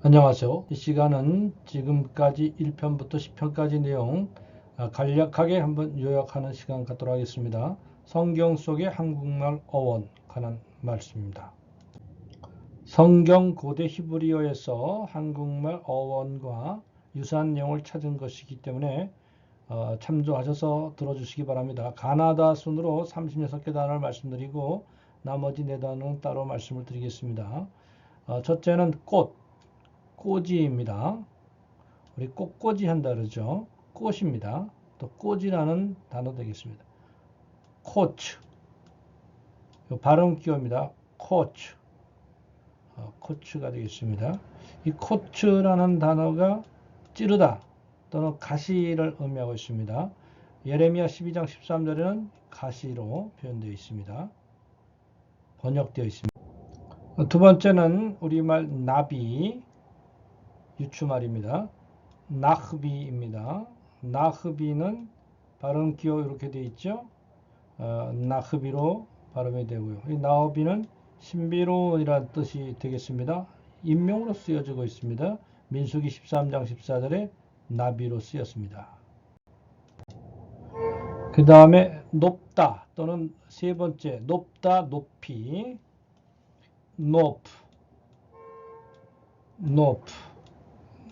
안녕하세요. 이 시간은 지금까지 1편부터 10편까지 내용 아, 간략하게 한번 요약하는 시간 갖도록 하겠습니다. 성경 속의 한국말 어원 관한 말씀입니다. 성경 고대 히브리어에서 한국말 어원과 유사한 내용을 찾은 것이기 때문에 어, 참조하셔서 들어주시기 바랍니다. 가나다 순으로 36개 단어를 말씀드리고 나머지 네 단어는 따로 말씀을 드리겠습니다. 어, 첫째는 꽃, 꼬지입니다. 우리 꽃꽂이 한다 그러죠. 꽃입니다. 또 꼬지라는 단어 되겠습니다. 코츠. 발음 기호입니다. 코츠. 어, 코츠가 되겠습니다. 이 코츠라는 단어가 찌르다 또는 가시를 의미하고 있습니다. 예레미야 12장 13절에는 가시로 표현되어 있습니다. 번역되어 있습니다. 두 번째는 우리말 나비, 유추말입니다. 나흐비입니다. 나흐비는 발음 기호 이렇게 되어 있죠. 어, 나흐비로 발음이 되고요. 이 나흐비는 신비로운이라는 뜻이 되겠습니다. 인명으로 쓰여지고 있습니다. 민수기 13장 14절에 나비로 쓰였습니다. 그 다음에 높다 또는 세 번째 높다 높이 높 높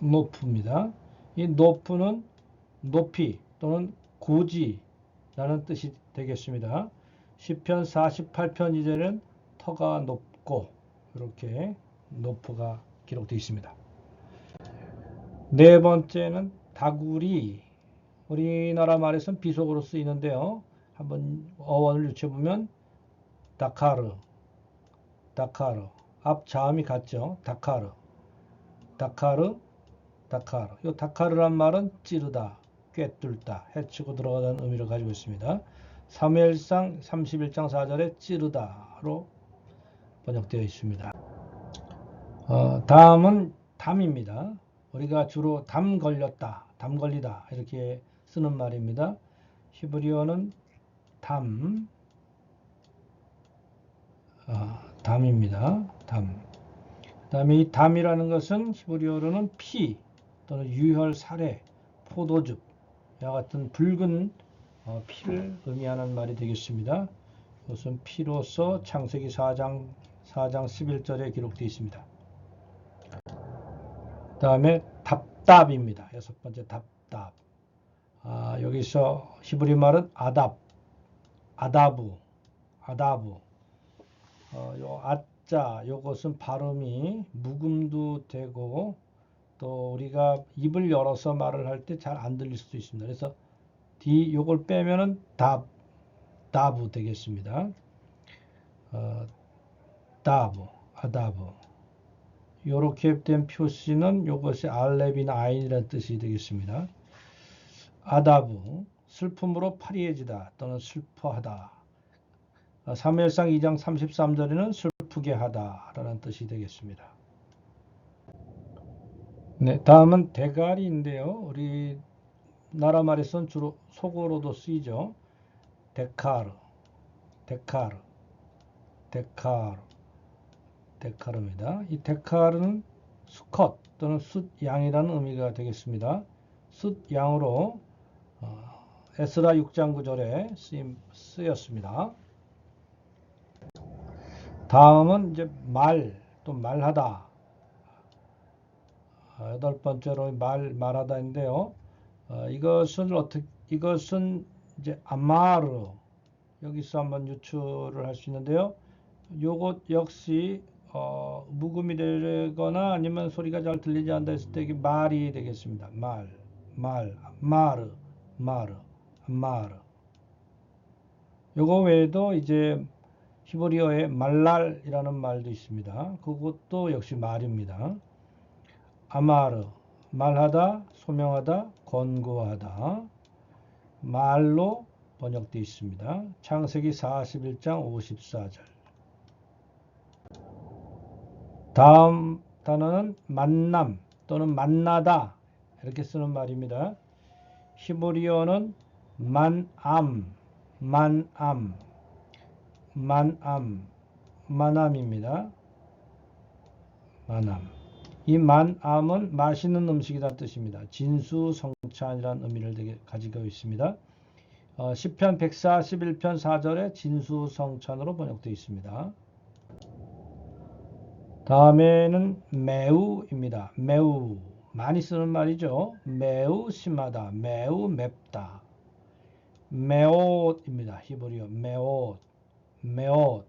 높입니다. 이 높은 높이 또는 고지라는 뜻이 되겠습니다. 10편 48편 이제는 터가 높고 이렇게 높이가 기록되어 있습니다. 네 번째는 다구리 우리나라 말에서는 비속어로 쓰이는데요. 한번 어원을 유추해보면 다카르 다카르 앞 자음이 같죠. 다카르 다카르 다카르. 이 다카르란 말은 찌르다, 꿰뚫다, 해치고 들어가다는 의미를 가지고 있습니다. 사무엘상 31장 4절에 찌르다로 번역되어 있습니다. 어, 다음은 담입니다. 우리가 주로 담 걸렸다, 담 걸리다 이렇게 쓰는 말입니다. 히브리어는 담, 어, 담입니다. 담. 그 다음에 이 담이라는 것은 히브리어로는 피 또는 유혈, 살해, 포도즙 와 같은 붉은 어, 피를 의미하는 말이 되겠습니다. 이것은 피로서 창세기 4장 4장 11절에 기록되어 있습니다. 그 다음에 답답입니다. 여섯 번째 답답. 아, 여기서 히브리 말은 아답, 아다부, 아다부. 어, 요 아자 요것은 발음이 묵음도 되고 또 우리가 입을 열어서 말을 할 때 잘 안 들릴 수도 있습니다. 그래서 D 요걸 빼면은 답, 다부 되겠습니다. 어, 다부, 아다부. 요렇게 된 표시는 요것이 알렙이나 아인이라는 뜻이 되겠습니다. 아다부, 슬픔으로 파리해지다 또는 슬퍼하다. 사무엘상 2장 33절에는 슬프게 하다라는 뜻이 되겠습니다. 네, 다음은 대가리인데요. 우리 나라 말에서는 주로 속어로도 쓰이죠. 데카르, 데카르, 데카르, 데카르입니다. 이 데카르는 수컷 또는 숫양이라는 의미가 되겠습니다. 숫양으로 어, 에스라 6장 9절에 쓰임, 쓰였습니다. 다음은 이제 말, 또 말하다. 아, 여덟 번째로 말, 말하다인데요. 어, 이것은 어떻게, 이것은 이제 아마르. 여기서 한번 유추를 할 수 있는데요. 요것 역시 어, 묵음이 되거나 아니면 소리가 잘 들리지 않다 했을 때 이게 말이 되겠습니다. 말, 말, 마르, 마르, 마르. 요거 외에도 이제 히브리어에 말랄이라는 말도 있습니다. 그것도 역시 말입니다. 아마르, 말하다, 소명하다, 권고하다. 말로 번역되어 있습니다. 창세기 41장 54절. 다음 단어는 만남 또는 만나다 이렇게 쓰는 말입니다. 히브리어는 만암, 만암, 만암, 만암입니다. 만암. 이 만암은 맛있는 음식이다 뜻입니다. 진수성찬이라는 의미를 되게 가지고 있습니다. 어, 10편 141편 4절에 진수성찬으로 번역되어 있습니다. 다음에는 매우입니다. 매우 많이 쓰는 말이죠. 매우 심하다. 매우 맵다. 매옷입니다. 히브리어 매옷, 매옷,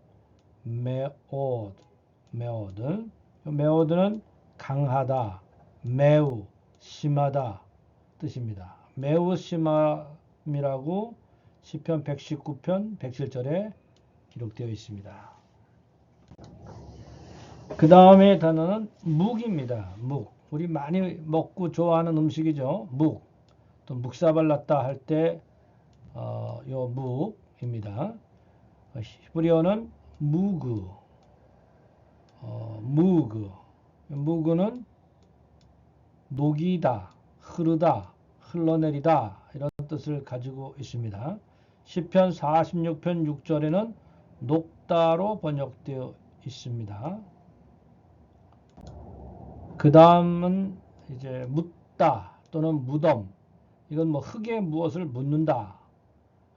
매옷, 매옷은 매옷은 강하다, 매우 심하다 뜻입니다. 매우 심함이라고 시편 119편 107절에 기록되어 있습니다. 그 다음에 단어는 묵입니다. 묵. 우리 많이 먹고 좋아하는 음식이죠. 묵. 또 묵사발랐다 할 때, 어, 요 묵입니다. 히브리어는 무그. 어, 무그. 무그는 녹이다, 흐르다, 흘러내리다 이런 뜻을 가지고 있습니다. 시편 46편 6절에는 녹다로 번역되어 있습니다. 그 다음은 이제 묻다 또는 무덤. 이건 뭐 흙에 무엇을 묻는다.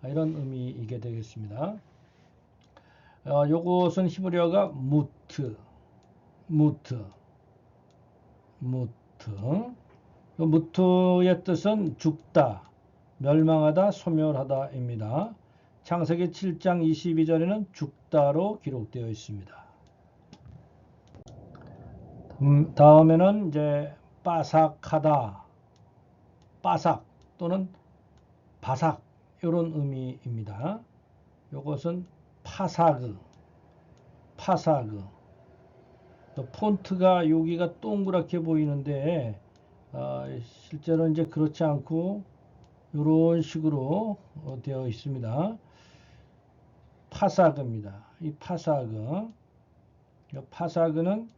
이런 의미이게 되겠습니다. 어, 요것은 히브리어가 무트, 무트, 무트. 무트의 뜻은 죽다, 멸망하다, 소멸하다입니다. 창세기 7장 22절에는 죽다로 기록되어 있습니다. 음, 다음에는 이제 바삭하다, 바삭 또는 바삭 이런 의미입니다. 이것은 파사그, 파사그. 폰트가 여기가 동그랗게 보이는데 어, 실제로 이제 그렇지 않고 이런 식으로 어, 되어 있습니다. 파사그입니다. 이 파사그, 이 파사그는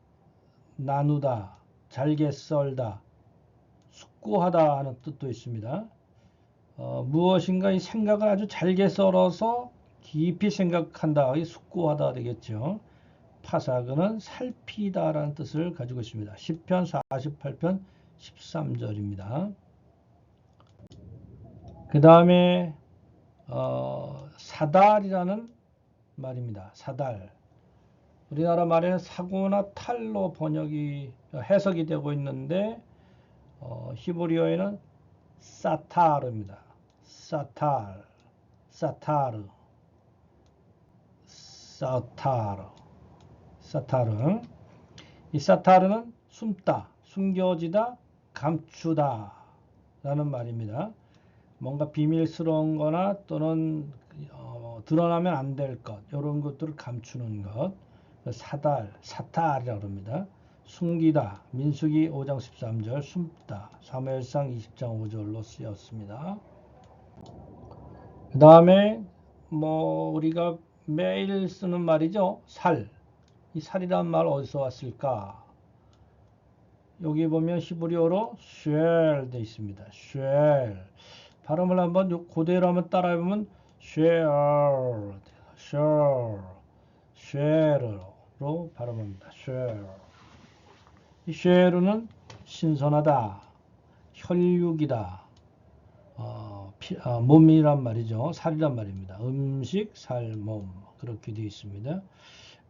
나누다, 잘게 썰다, 숙고하다 하는 뜻도 있습니다. 어, 무엇인가 이 생각을 아주 잘게 썰어서 깊이 생각한다. 이 숙고하다 되겠죠. 파사그는 살피다라는 뜻을 가지고 있습니다. 10편 48편 13절입니다. 그 다음에 어, 사달이라는 말입니다. 사달. 우리나라 말에는 사고나 탈로 번역이 해석이 되고 있는데 어, 히브리어에는 사타르입니다. 사탈, 사타르, 사타르, 사타르. 이 사타르는 숨다, 숨겨지다, 감추다 라는 말입니다. 뭔가 비밀스러운 거나 또는 어, 드러나면 안 될 것, 이런 것들을 감추는 것. 사달, 사탈이라고 합니다. 숨기다, 민수기 5장 13절, 숨다, 사무엘상 20장 5절로 쓰였습니다. 그 다음에 뭐 우리가 매일 쓰는 말이죠. 살. 이 살이란 말 어디서 왔을까? 여기 보면 히브리어로 쉘 돼 있습니다. 쉘. 발음을 한번 그대로 한번 따라해 보면 쉘, 쉘, 쉘로 발음합니다. 쉘. 이 쉘은 신선하다, 혈육이다, 어, 피, 어, 몸이란 말이죠. 살이란 말입니다. 음식, 살, 몸 그렇게 되어 있습니다.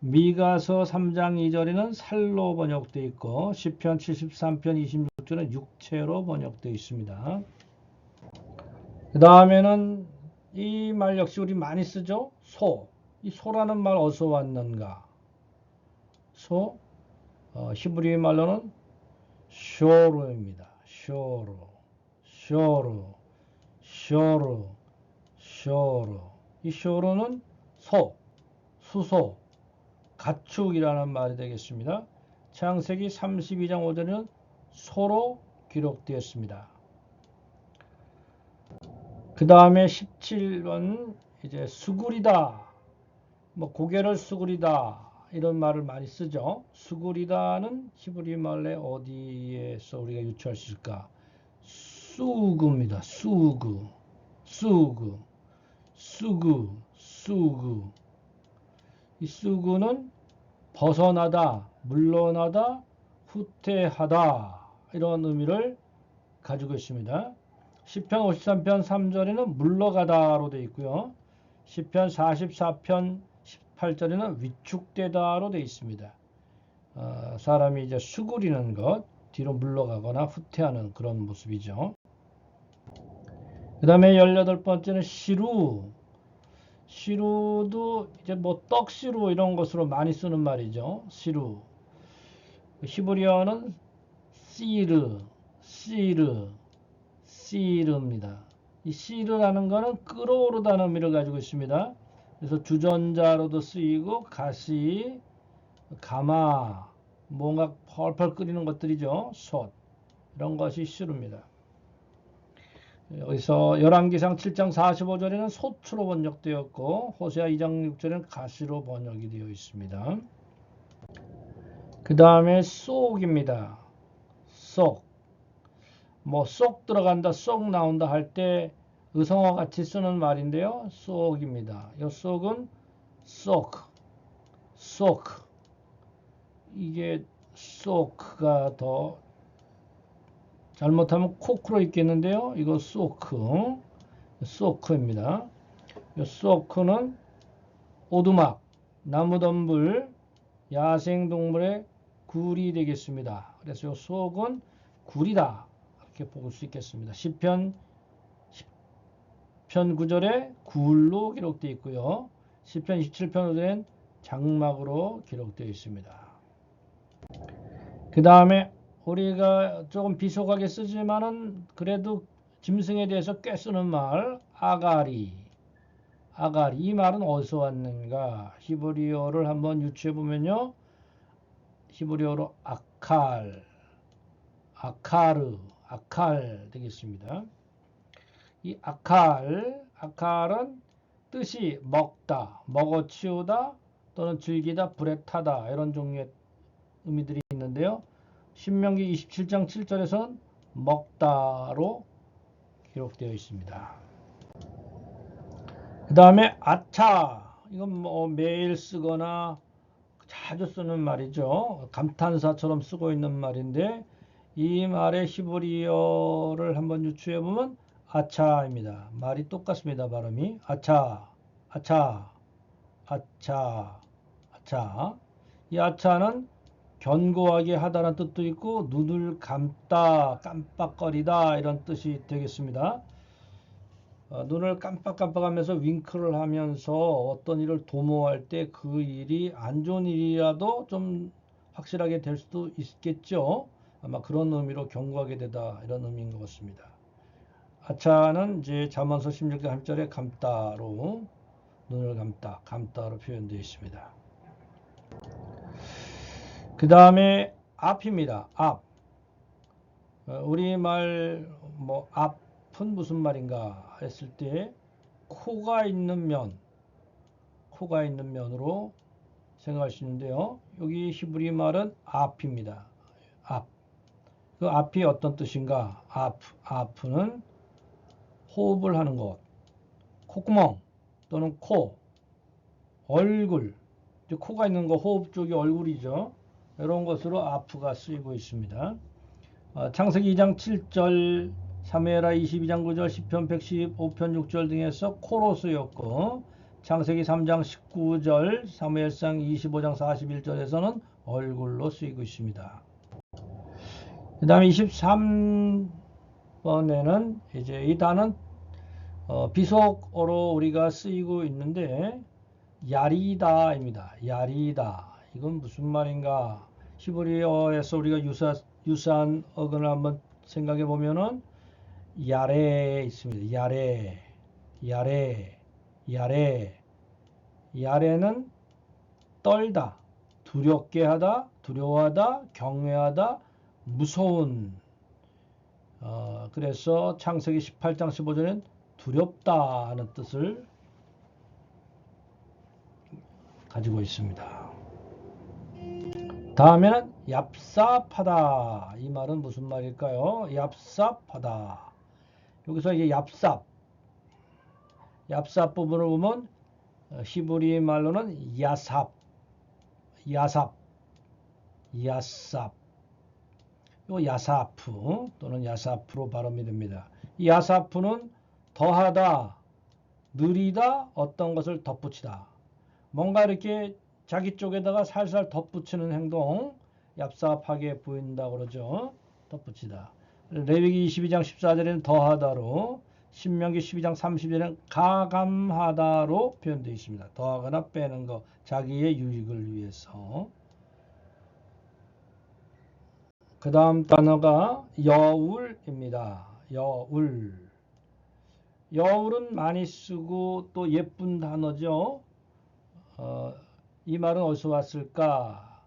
미가서 3장 2절에는 살로 번역되어 있고 10편 73편 26절은 육체로 번역되어 있습니다. 그 다음에는 이 말 역시 우리 많이 쓰죠. 소. 이 소라는 말 어디서 왔는가? 소. 어, 히브리 말로는 쇼르입니다. 쇼르. 쇼르. 쇼르. 쇼르. 이 쇼르는 소. 수소. 가축이라는 말이 되겠습니다. 창세기 32장 5절에는 소로 기록되었습니다. 그 다음에 17번 이제 수구리다, 뭐 고개를 수구리다 이런 말을 많이 쓰죠. 수구리다는 히브리 말에 어디에서 우리가 유추할 수 있을까? 수구입니다. 수구, 수구, 수구, 수구. 이 수구는 벗어나다, 물러나다, 후퇴하다 이런 의미를 가지고 있습니다. 10편 53편 3절에는 물러가다로 되어 있고요. 10편 44편 18절에는 위축되다로 되어 있습니다. 어, 사람이 이제 수그리는 것, 뒤로 물러가거나 후퇴하는 그런 모습이죠. 그 다음에 18번째는 시루. 시루도 이제 뭐 떡시루 이런 것으로 많이 쓰는 말이죠. 시루. 히브리어는 시르, 시르, 시르입니다. 이 시르라는 것은 끓어오르다는 의미를 가지고 있습니다. 그래서 주전자로도 쓰이고 가시, 가마, 뭔가 펄펄 끓이는 것들이죠. 솥 이런 것이 시르입니다. 여기서 열왕기상 7장 45절에는 소추로 번역되었고 호세아 2장 6절에는 가시로 번역이 되어 있습니다. 그 다음에 쏙입니다. 쏙. 뭐 쏙 들어간다, 쏙 나온다 할 때 의성어 같이 쓰는 말인데요. 쏙입니다. 이 쏙은 쏙, 쏙. 이게 쏙가 더 잘못하면 코크로 있겠는데요. 이거 쏙크, 쏙크입니다. 이 쏙크는 오두막, 나무덤불, 야생동물의 굴이 되겠습니다. 그래서 이 쏙은 굴이다. 이렇게 볼 수 있겠습니다. 10편 10편 9절에 굴로 기록되어 있고요. 10편 27편 5절엔 장막으로 기록되어 있습니다. 그 다음에 우리가 조금 비속하게 쓰지만은 그래도 짐승에 대해서 꽤 쓰는 말 아가리. 아가리. 이 말은 어디서 왔는가? 히브리어를 한번 유추해 보면요. 히브리어로 아칼. 아카르 아칼 되겠습니다. 이 아칼 아칼은 뜻이 먹다 먹어치우다 또는 즐기다 불에 타다 이런 종류의 의미들이 있는데요 신명기 27장 7절에서는 먹다로 기록되어 있습니다. 그 다음에 아차 이건 뭐 매일 쓰거나 자주 쓰는 말이죠. 감탄사처럼 쓰고 있는 말인데 이 말의 히브리어를 한번 유추해 보면 아차입니다. 말이 똑같습니다. 발음이 아차, 아차, 아차, 아차. 이 아차는 견고하게 하다는 뜻도 있고 눈을 감다, 깜빡거리다 이런 뜻이 되겠습니다. 어, 눈을 깜빡깜빡하면서 윙크를 하면서 어떤 일을 도모할 때 그 일이 안 좋은 일이라도 좀 확실하게 될 수도 있겠죠. 아마 그런 의미로 경고하게 되다 이런 의미인 것 같습니다. 아차는 이제 잠언서 16장 3절에 감다로 눈을 감다, 감다로 표현되어 있습니다. 그 다음에 앞입니다. 앞. 어, 우리말 뭐 앞은 무슨 말인가 했을 때 코가 있는 면, 코가 있는 면으로 생각할 수 있는데요. 여기 히브리 말은 앞입니다. 앞. 그 앞이 어떤 뜻인가? 앞. 앞은 호흡을 하는 것. 콧구멍 또는 코, 얼굴. 코가 있는 거 호흡 쪽이 얼굴이죠. 이런 것으로 아프가 쓰이고 있습니다. 어, 창세기 2장 7절, 사무엘하 22장 9절, 10편 115편 6절 등에서 코로 쓰였고 창세기 3장 19절, 사무엘상 25장 41절에서는 얼굴로 쓰이고 있습니다. 그 다음에 23번에는 이제 이 단은 어, 비속어로 우리가 쓰이고 있는데 야리다입니다. 야리다. 이건 무슨 말인가? 히브리어에서 우리가 유사, 유사한 어근을 한번 생각해 보면은 야레 있습니다. 야레, 야레, 야레. 야레는 떨다, 두렵게 하다, 두려워하다, 경외하다, 무서운. 어, 그래서 창세기 18장 15절엔 두렵다 하는 뜻을 가지고 있습니다. 다음에는 얍삽하다. 이 말은 무슨 말일까요? 얍삽하다. 여기서 이제 얍삽. 얍삽 부분을 보면 어, 히브리 말로는 야삽, 야삽, 야삽 요 야사프 또는 야사프로 발음이 됩니다. 이 야사프는 더하다, 느리다, 어떤 것을 덧붙이다. 뭔가 이렇게 자기 쪽에다가 살살 덧붙이는 행동, 얍삽하게 보인다고 그러죠. 덧붙이다. 레위기 22장 14절에는 더하다로, 신명기 12장 30절에는 가감하다로 표현되어 있습니다. 더하거나 빼는 거, 자기의 유익을 위해서. 그 다음 단어가 여울입니다. 여울. 여울은 많이 쓰고 또 예쁜 단어죠. 어, 이 말은 어디서 왔을까?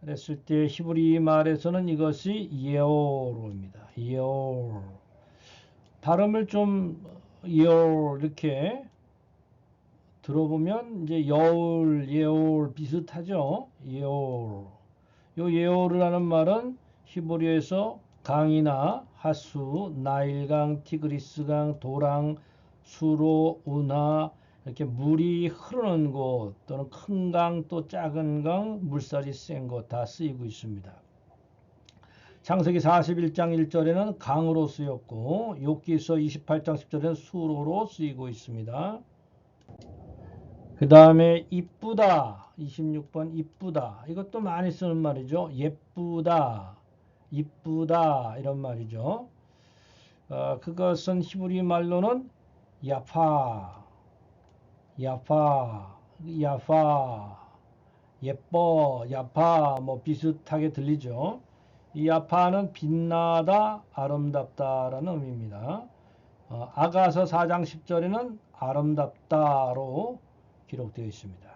그랬을 때 히브리 말에서는 이것이 예오로입니다. 예오. 발음을 좀 예오 이렇게 들어보면 이제 여울, 예올 비슷하죠. 예올. 요 예오르라는 말은 히브리에서 강이나 하수, 나일강, 티그리스강, 도랑, 수로, 운하 이렇게 물이 흐르는 곳 또는 큰 강 또 작은 강 물살이 센 곳 다 쓰이고 있습니다. 창세기 41장 1절에는 강으로 쓰였고 욥기서 28장 10절에는 수로로 쓰이고 있습니다. 그 다음에 이쁘다 26번 이쁘다 이것도 많이 쓰는 말이죠. 예쁘다 이쁘다 이런 말이죠. 어, 그것은 히브리 말로는 야파 야파 야파 예뻐 야파 뭐 비슷하게 들리죠. 이 야파는 빛나다 아름답다라는 의미입니다. 어, 아가서 4장 10절에는 아름답다로 기록되어 있습니다.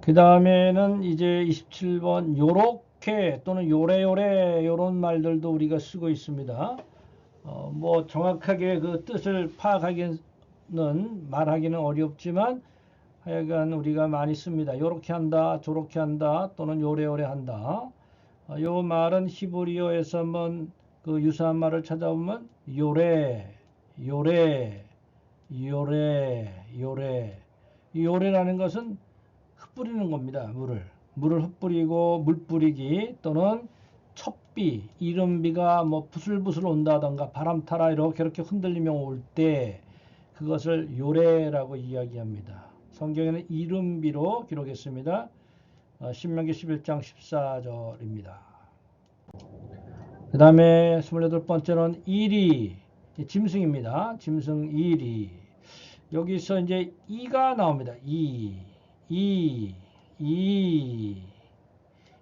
그 다음에는 이제 27번 요렇게 또는 요래요래 요런 말들도 우리가 쓰고 있습니다. 어, 뭐 정확하게 그 뜻을 파악하기는 말하기는 어렵지만 하여간 우리가 많이 씁니다. 요렇게 한다, 저렇게 한다, 또는 요래요래 한다. 어, 요 말은 히브리어에서 한번 그 유사한 말을 찾아보면 요래, 요래, 요래, 요래. 이 요래라는 것은 흩뿌리는 겁니다. 물을. 물을 흩뿌리고 물 뿌리기 또는 첩비, 이른비가 뭐 부슬부슬 온다던가 바람 타라 이렇게 이렇게 흔들리며 올 때 그것을 요래라고 이야기합니다. 성경에는 이른비로 기록했습니다. 어, 신명기 11장 14절입니다. 그 다음에 28번째는 이리, 짐승입니다. 짐승 이리. 여기서 이제 이가 나옵니다. 이, 이, 이.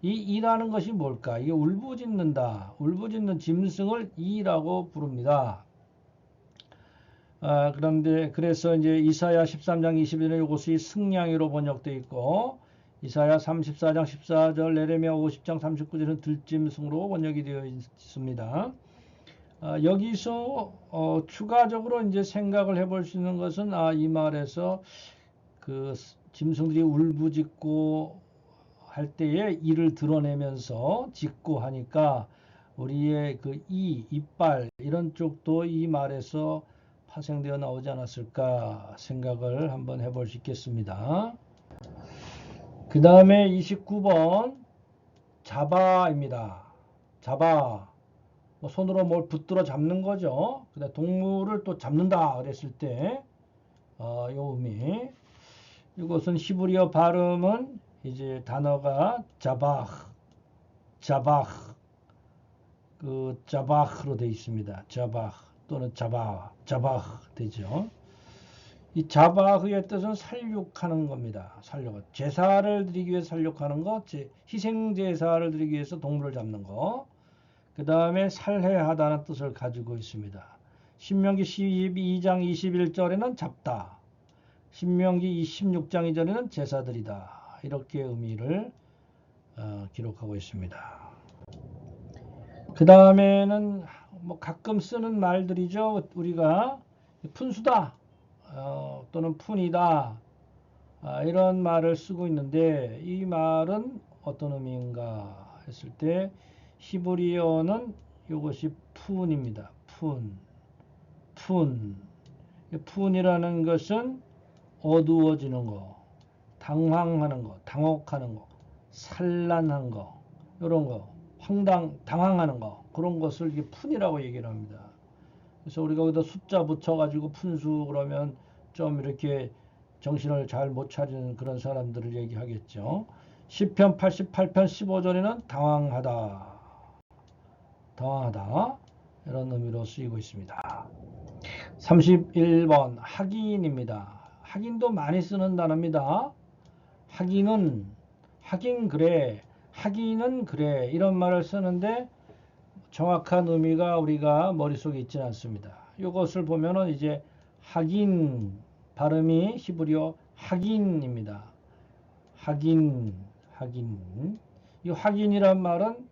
이 이라는 것이 뭘까? 이게 울부짖는다. 울부짖는 짐승을 이라고 부릅니다. 아, 그런데 그래서 이제 이사야 13장 21절 이것이 승냥이로 번역되어 있고 이사야 34장 14절 레레미야 50장 39절은 들짐승으로 번역이 되어 있습니다. 아, 여기서 어, 추가적으로 이제 생각을 해볼 수 있는 것은 아, 이 말에서 그 짐승들이 울부짖고 할 때에 이를 드러내면서 짓고 하니까 우리의 그 이, 이빨 이런 쪽도 이 말에서 파생되어 나오지 않았을까 생각을 한번 해볼 수 있겠습니다. 그 다음에 29번 자바입니다. 자바 뭐 손으로 뭘 붙들어 잡는 거죠. 근데 동물을 또 잡는다 그랬을 때 어, 요 의미 이것은 히브리어 발음은 이제 단어가 자바흐 자바흐 그 자바흐로 되어 있습니다. 자바흐 또는 자바 자바흐 되죠. 이 자바흐의 뜻은 살육하는 겁니다. 살육. 제사를 드리기 위해 살육하는 거, 희생 제사를 드리기 위해서 동물을 잡는 거. 그 다음에 살해하다는 뜻을 가지고 있습니다. 신명기 12장 21절에는 잡다. 신명기 26장 2절에는 제사드리다. 이렇게 의미를 어, 기록하고 있습니다. 그 다음에는 뭐 가끔 쓰는 말들이죠. 우리가 푼수다. 어, 또는 푼이다 아, 이런 말을 쓰고 있는데 이 말은 어떤 의미인가 했을 때 히브리어는 이것이 푼입니다. 푼, 푼. 푼이라는 것은 어두워지는 거, 당황하는 거, 당혹하는 거, 산란한 거, 이런 거, 황당 당황하는 거 그런 것을 이게 푼이라고 얘기를 합니다. 그래서 우리가 거기다 숫자 붙여가지고 푼수 그러면 좀 이렇게 정신을 잘 못 차리는 그런 사람들을 얘기하겠죠. 10편 88편 15절에는 당황하다. 당황하다. 이런 의미로 쓰이고 있습니다. 31번 확인입니다. 확인도 많이 쓰는 단어입니다. 확인은 하긴 그래, 하기는 그래 이런 말을 쓰는데 정확한 의미가 우리가 머릿속에 있지는 않습니다. 이것을 보면은 이제 하긴 발음이 히브리어 하긴입니다. 하긴, 하긴. 이 확인이란 말은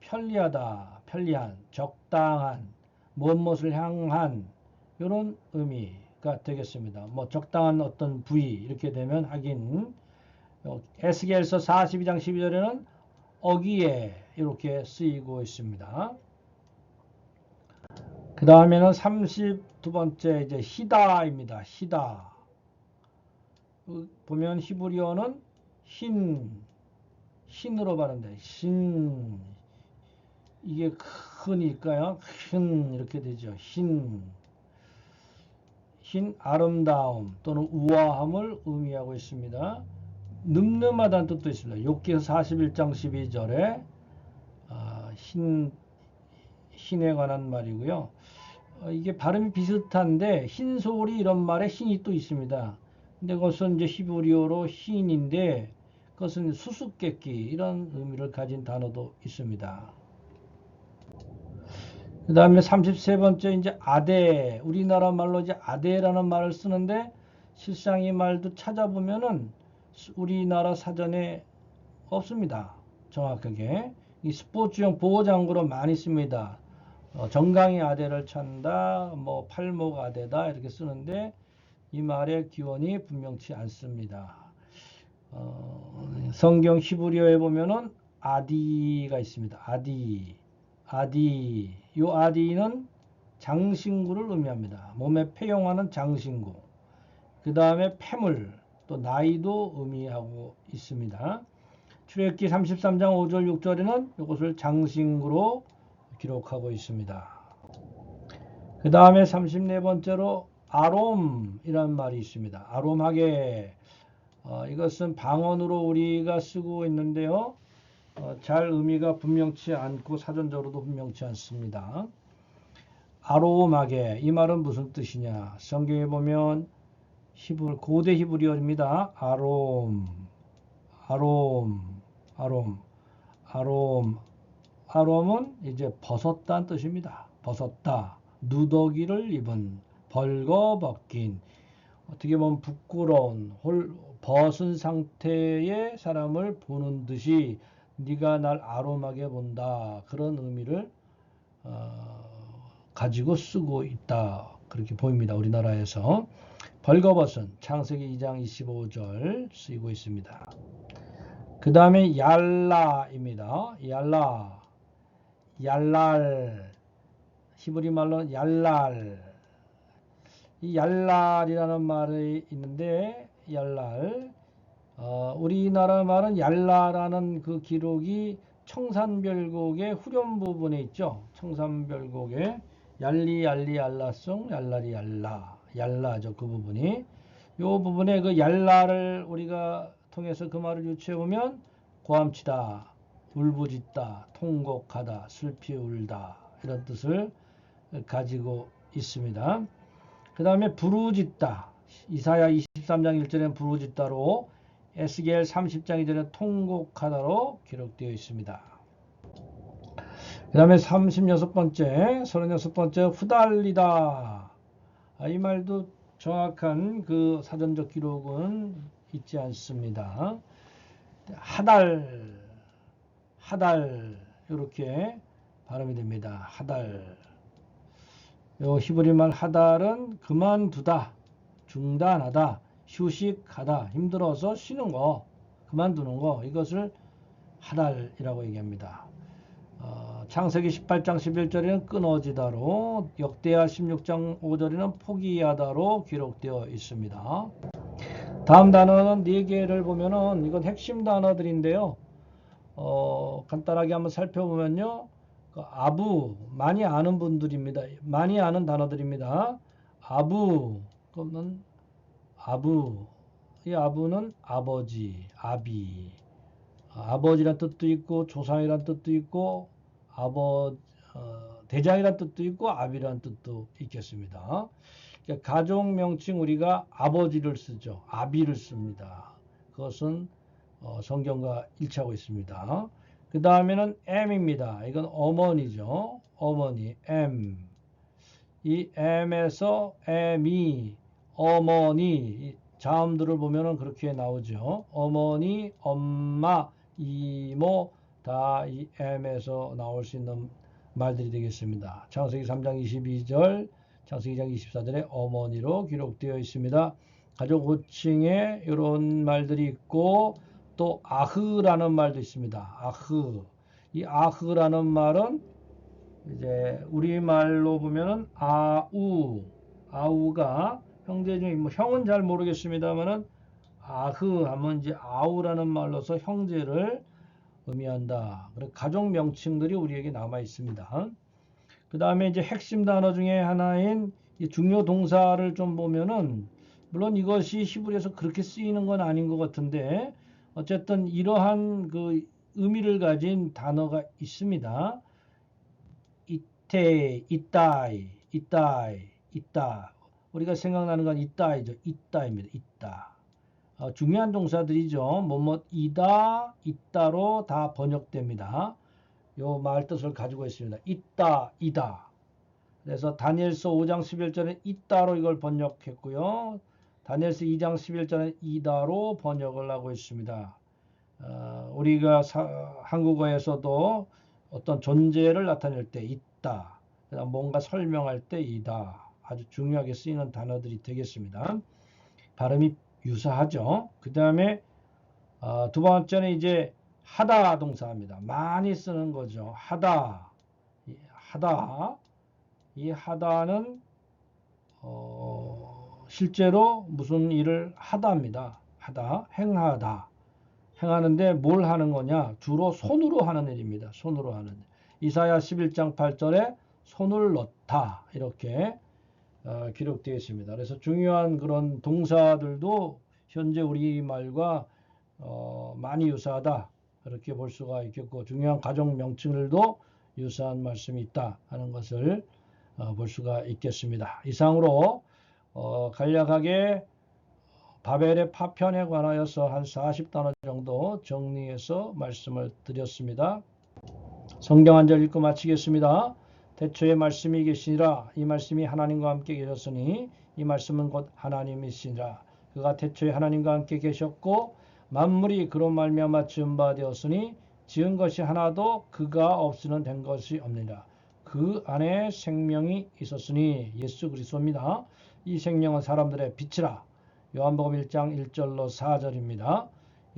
편리하다, 편리한, 적당한, 무엇무엇을 향한 이런 의미가 되겠습니다. 뭐 적당한 어떤 부위 이렇게 되면 하긴 에스겔서 42장 12절에는 어기에 이렇게 쓰이고 있습니다. 그 다음에는 32번째 이제 히다입니다. 히다. 보면 히브리어는 흰, 흰으로 발음돼. 신. 이게 큰일까요? 큰 이렇게 되죠. 흰. 흰 아름다움 또는 우아함을 의미하고 있습니다. 늠름하다는 뜻도 있습니다. 욕기서 41장 12절에 아, 흰, 흰에 관한 말이고요. 어, 이게 발음이 비슷한데 흰소리 이런 말에 흰이 또 있습니다. 근데 그것은 이제 히브리어로 흰인데 그것은 수수께끼 이런 의미를 가진 단어도 있습니다. 그 다음에 33번째 이제 아대 우리나라 말로 이제 아대라는 말을 쓰는데 실상 이 말도 찾아보면은 우리나라 사전에 없습니다. 정확하게 이 스포츠용 보호장구로 많이 씁니다. 어, 정강이 아대를 찬다, 뭐 팔목 아대다 이렇게 쓰는데 이 말의 기원이 분명치 않습니다. 어, 성경 히브리어에 보면은 아디가 있습니다. 아디, 아디. 요 아디는 장신구를 의미합니다. 몸에 폐용하는 장신구. 그 다음에 폐물, 또 나이도 의미하고 있습니다. 출애굽기 33장 5절 6절에는 이것을 장신구로 기록하고 있습니다. 그 다음에 34번째로 아롬이라는 말이 있습니다. 아롬하게 어, 이것은 방언으로 우리가 쓰고 있는데요. 어, 잘 의미가 분명치 않고 사전적으로도 분명치 않습니다. 아롬하게 이 말은 무슨 뜻이냐? 성경에 보면 히브리 고대 히브리어입니다. 아롬, 아롬, 아롬, 아롬, 아롬은 이제 벗었다는 뜻입니다. 벗었다, 누더기를 입은, 벌거벗긴, 어떻게 보면 부끄러운, 홀, 벗은 상태의 사람을 보는 듯이 네가 날 아롬하게 본다 그런 의미를 어, 가지고 쓰고 있다 그렇게 보입니다. 우리나라에서. 벌거벗은 창세기 2장 25절 쓰이고 있습니다. 그 다음에 얄라입니다. 얄라, 얄랄, 히브리 말로 얄랄. 이 얄랄이라는 말이 있는데 얄랄. 어, 우리나라 말은 얄라라는 그 기록이 청산별곡의 후렴 부분에 있죠. 청산별곡의 얄리 얄리 얄라송 얄라리 얄라. 얄라죠. 그 부분이. 요 부분에 그 얄라를 우리가 통해서 그 말을 유추해 보면 고함치다, 울부짖다, 통곡하다, 슬피 울다 이런 뜻을 가지고 있습니다. 그 다음에 부르짖다. 이사야 23장 1절에 부르짖다로 에스겔 30장 2절에 통곡하다로 기록되어 있습니다. 그 다음에 36번째, 36번째 후달리다. 아, 이 말도 정확한 그 사전적 기록은 있지 않습니다. 하달, 하달 이렇게 발음이 됩니다. 하달. 요 히브리 말 하달은 그만두다, 중단하다, 휴식하다, 힘들어서 쉬는 거, 그만두는 거 이것을 하달이라고 얘기합니다. 어, 창세기 18장 11절에는 끊어지다로 역대하 16장 5절에는 포기하다로 기록되어 있습니다. 다음 단어는 네 개를 보면은 이건 핵심 단어들인데요. 어, 간단하게 한번 살펴보면요. 그 아부 많이 아는 분들입니다. 많이 아는 단어들입니다. 아부 그러면 아부 이 아부는 아버지, 아비. 아버지란 뜻도 있고 조상이란 뜻도 있고 아버 어, 대장이란 뜻도 있고 아비란 뜻도 있겠습니다. 그러니까 가족 명칭 우리가 아버지를 쓰죠. 아비를 씁니다. 그것은 어, 성경과 일치하고 있습니다. 그 다음에는 M입니다. 이건 어머니죠. 어머니 M. 이 M에서 M이 어머니 자음들을 보면은 그렇게 나오죠. 어머니, 엄마, 이모 다 이 M에서 나올 수 있는 말들이 되겠습니다. 창세기 3장 22절, 창세기 2장 24절에 어머니로 기록되어 있습니다. 가족 호칭에 이런 말들이 있고 또 아흐라는 말도 있습니다. 아흐. 이 아흐라는 말은 이제 우리말로 보면은 아우. 아우가 형제 중에 뭐 형은 잘 모르겠습니다만은 아흐 하면 이제 아우라는 말로서 형제를 의미한다. 그리고 가족 명칭들이 우리에게 남아 있습니다. 그 다음에 이제 핵심 단어 중에 하나인 중요 동사를 좀 보면은 물론 이것이 히브리에서 그렇게 쓰이는 건 아닌 것 같은데 어쨌든 이러한 그 의미를 가진 단어가 있습니다. 이태, 이따이, 이따이, 있다. 우리가 생각나는 건 있다이죠. 있다입니다. 있다. 어, 중요한 동사들이죠. 뭐뭐 이다, 있다로 다 번역됩니다. 요 말 뜻을 가지고 있습니다. 있다, 이다. 그래서 다니엘서 5장 11절에 있다로 이걸 번역했고요. 다니엘서 2장 11절에 이다로 번역을 하고 있습니다. 어, 우리가 사, 한국어에서도 어떤 존재를 나타낼 때 있다. 뭔가 설명할 때 이다. 아주 중요하게 쓰이는 단어들이 되겠습니다. 발음이 유사하죠. 그 다음에 어, 두 번째는 이제 하다 동사입니다. 많이 쓰는 거죠. 하다, 하다. 이 하다는 어, 실제로 무슨 일을 하다입니다. 하다, 행하다. 행하는데 뭘 하는 거냐? 주로 손으로 하는 일입니다. 손으로 하는 일. 이사야 11장 8절에 손을 넣다 이렇게 어, 기록되어 있습니다. 그래서 중요한 그런 동사들도 현재 우리말과 어, 많이 유사하다 이렇게 볼 수가 있겠고 중요한 가족 명칭들도 유사한 말씀이 있다 하는 것을 어, 볼 수가 있겠습니다. 이상으로 어, 간략하게 바벨의 파편에 관하여서 한 40단어 정도 정리해서 말씀을 드렸습니다. 성경 한 절 읽고 마치겠습니다. 대초에 말씀이 계시니라. 이 말씀이 하나님과 함께 계셨으니 이 말씀은 곧 하나님이시니라. 그가 대초에 하나님과 함께 계셨고 만물이 그로 말미암아 지은 바 되었으니 지은 것이 하나도 그가 없이는 된 것이 없느니라. 그 안에 생명이 있었으니 예수 그리스도입니다. 이 생명은 사람들의 빛이라. 요한복음 1장 1절로 4절입니다.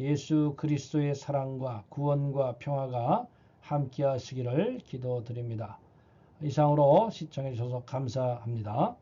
예수 그리스도의 사랑과 구원과 평화가 함께 하시기를 기도드립니다. 이상으로 시청해 주셔서 감사합니다.